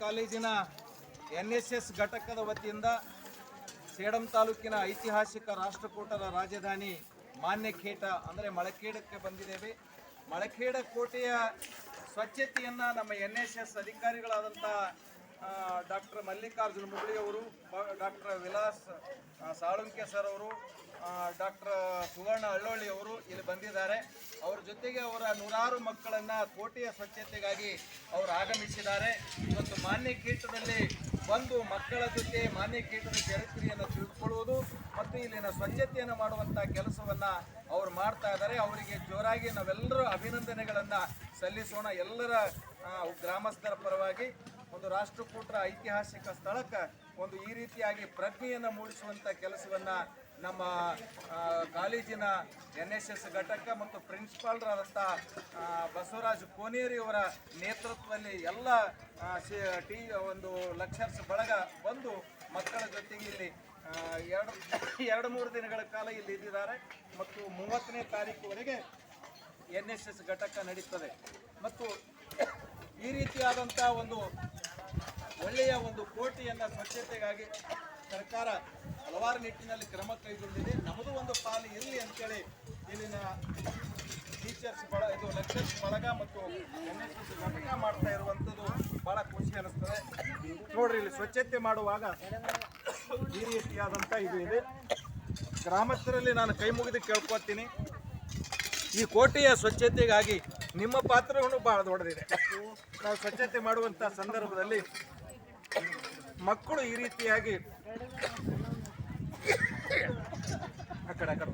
ಕಾಲೇಜಿನ N S S ಘಟಕದ ವತಿಯಿಂದ ಸೇಡಂ ತಾಲೂಕಿನ ಐತಿಹಾಸಿಕ ರಾಷ್ಟ್ರಕೂಟರ ರಾಜಧಾನಿ ಮಾನ್ಯಖೇಟ, ಅಂದರೆ ಮಳಖೇಡಕ್ಕೆ ಬಂದಿದ್ದೇವೆ. ಮಳಖೇಡ ಕೋಟೆಯ ಸ್ವಚ್ಛತೆಯನ್ನು ನಮ್ಮ ಎನ್ ಎಸ್ ಎಸ್ ಅಧಿಕಾರಿಗಳಾದಂಥ ಡಾಕ್ಟರ್ ಮಲ್ಲಿಕಾರ್ಜುನ ಮುಗಳಿ ಅವರು ಡಾಕ್ಟರ್ ವಿಲಾಸ್ ಸಾಳುಂಕೆ ಸರ್ ಅವರು ಡಾಕ್ಟರ್ ಸುವರ್ಣ ಹಳ್ಳೊಳ್ಳಿ ಅವರು ಇಲ್ಲಿ ಬಂದಿದ್ದಾರೆ. ಅವ್ರ ಜೊತೆಗೆ ಅವರ ನೂರಾರು ಮಕ್ಕಳನ್ನ ಕೋಟೆಯ ಸ್ವಚ್ಛತೆಗಾಗಿ ಅವರು ಆಗಮಿಸಿದ್ದಾರೆ. ಇವತ್ತು ಮಾನ್ಯ ಕೀಟದಲ್ಲಿ ಬಂದು ಮಕ್ಕಳ ಜೊತೆ ಮಾನ್ಯ ಕೀಟದ ಚರಿತ್ರೆಯನ್ನು ತಿಳಿದುಕೊಳ್ಳುವುದು ಮತ್ತು ಇಲ್ಲಿನ ಸ್ವಚ್ಛತೆಯನ್ನು ಮಾಡುವಂಥ ಕೆಲಸವನ್ನ ಅವರು ಮಾಡ್ತಾ ಇದ್ದಾರೆ. ಅವರಿಗೆ ಜೋರಾಗಿ ನಾವೆಲ್ಲರೂ ಅಭಿನಂದನೆಗಳನ್ನು ಸಲ್ಲಿಸೋಣ ಎಲ್ಲರ ಗ್ರಾಮಸ್ಥರ ಪರವಾಗಿ. ಒಂದು ರಾಷ್ಟ್ರಕೂಟರ ಐತಿಹಾಸಿಕ ಸ್ಥಳಕ್ಕೆ ಒಂದು ಈ ರೀತಿಯಾಗಿ ಪ್ರಜ್ಞೆಯನ್ನು ಮೂಡಿಸುವಂಥ ಕೆಲಸವನ್ನು ನಮ್ಮ ಕಾಲೇಜಿನ ಎನ್ ಎಸ್ ಎಸ್ ಘಟಕ ಮತ್ತು ಪ್ರಿನ್ಸಿಪಾಲ್ರಾದಂಥ ಬಸವರಾಜ್ ಕೋನೇರಿಯವರ ನೇತೃತ್ವದಲ್ಲಿ ಎಲ್ಲ ಟಿ, ಒಂದು ಲಕ್ಷರ್ಸ್ ಬಳಗ ಬಂದು ಮಕ್ಕಳ ಜೊತೆಗೆ ಇಲ್ಲಿ ಎರಡು ಎರಡು ಮೂರು ದಿನಗಳ ಕಾಲ ಇಲ್ಲಿ ಇದ್ದಿದ್ದಾರೆ ಮತ್ತು ಮೂವತ್ತನೇ ತಾರೀಕುವರೆಗೆ ಎನ್ ಎಸ್ ಎಸ್ ಘಟಕ ನಡೀತದೆ. ಮತ್ತು ಈ ರೀತಿಯಾದಂಥ ಒಂದು ಒಳ್ಳೆಯ ಒಂದು ಕೋಟೆಯನ್ನು ಸ್ವಚ್ಛತೆಗಾಗಿ ಸರ್ಕಾರ ಹಲವಾರು ನಿಟ್ಟಿನಲ್ಲಿ ಕ್ರಮ ಕೈಗೊಂಡಿದೆ. ನಮ್ಮದು ಒಂದು ಪಾಲು ಇರಲಿ ಅಂತೇಳಿ ಇಲ್ಲಿನ ಟೀಚರ್ಸ್ ಬಳ ಇದು ಲೆಕ್ಚರ್ಸ್ ಬಳಗ ಮತ್ತು ಎನ್ ಎಸ್ ಎಸ್ ಘಟಕ ಮಾಡ್ತಾ ಇರುವಂಥದ್ದು ಭಾಳ ಖುಷಿ ಅನಿಸ್ತದೆ. ನೋಡ್ರಿ, ಇಲ್ಲಿ ಸ್ವಚ್ಛತೆ ಮಾಡುವಾಗ ಈ ರೀತಿಯಾದಂಥ ಇದು ಇದೆ. ಗ್ರಾಮಸ್ಥರಲ್ಲಿ ನಾನು ಕೈ ಮುಗಿದು ಕೇಳ್ಕೊತೀನಿ ಈ ಕೋಟೆಯ ಸ್ವಚ್ಛತೆಗಾಗಿ ನಿಮ್ಮ ಪಾತ್ರವನ್ನು ಬಹಳ ದೊಡ್ಡದಿದೆ. ನಾವು ಸ್ವಚ್ಛತೆ ಮಾಡುವಂಥ ಸಂದರ್ಭದಲ್ಲಿ ಮಕ್ಕಳು ಈ ರೀತಿಯಾಗಿ ಆ ಕಡೆ ಆ ಕಡೆ.